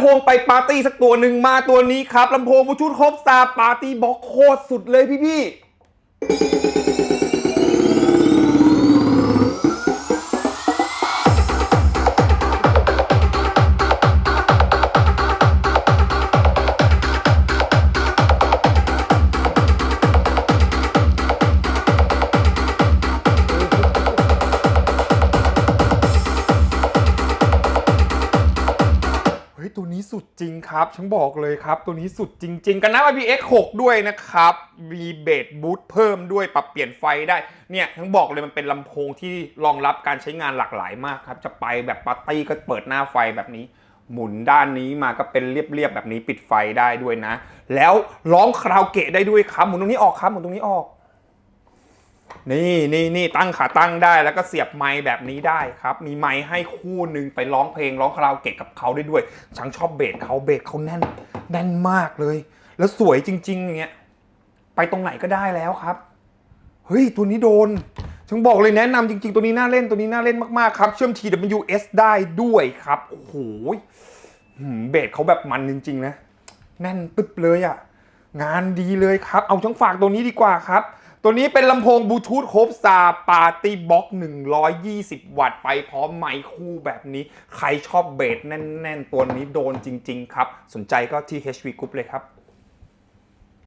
ำโพงไปปาร์ตี้สักตัวหนึ่งมาตัวนี้ครับลำโพงบูชุดครบซาปาร์ตี้บ็อกโคตรสุดเลยพี่พี่ ยตัวนี้สุดจริงครับ ฉันบอกเลยครับ ตัวนี้สุดจริง ๆ กันนะ IPX 6ด้วยนะครับมีเบสบูทเพิ่มด้วยปรับเปลี่ยนไฟได้ เนี่ยทั้งบอกเลยมันเป็นลำโพงที่รองรับการใช้งานหลากหลายมากครับ จะไปแบบปาร์ตี้ก็เปิดหน้าไฟแบบนี้ หมุนด้านนี้มาก็เป็นเรียบๆแบบนี้ปิดไฟได้ด้วยนะ แล้วร้องคาราโอเกะได้ด้วยครับหมุนตรงนี้ออกครับหมุนตรงนี้ออก นี่นี่นี่ตั้งขาตั้งได้แล้วก็เสียบไมค์แบบนี้ได้ครับ มีไมค์ให้คู่หนึ่งไปร้องเพลงร้องคาราโอเกะกับเขาได้ด้วยฉันชอบเบสเขาเบสเขาแน่น แน่นมากเลย แล้วสวยจริงๆอย่างเงี้ยไปตรงไหนก็ได้แล้วครับเฮ้ยตัวนี้โดนฉันบอกเลยแนะนำจริงๆ ตัวนี้น่าเล่นตัวนี้น่าเล่นมากๆครับเชื่อม TWS ได้ด้วยครับโอ้โหเบสเขาแบบมันจริง ๆ นะ แน่นตึ๊บเลยอะ่ะงานดีเลยครับ เอาช่างฝากตัวนี้ดีกว่าครับ ตัวนี้เป็นลำโพงบลูทูธโคบซาปาร์ตี้บ็อก120 วัตต์ไปพร้อมไมค์คู่แบบนี้ ใครชอบเบสแน่น ๆ ตัวนี้โดนจริง ๆ ครับ สนใจก็ที่ HV Group เลยครับ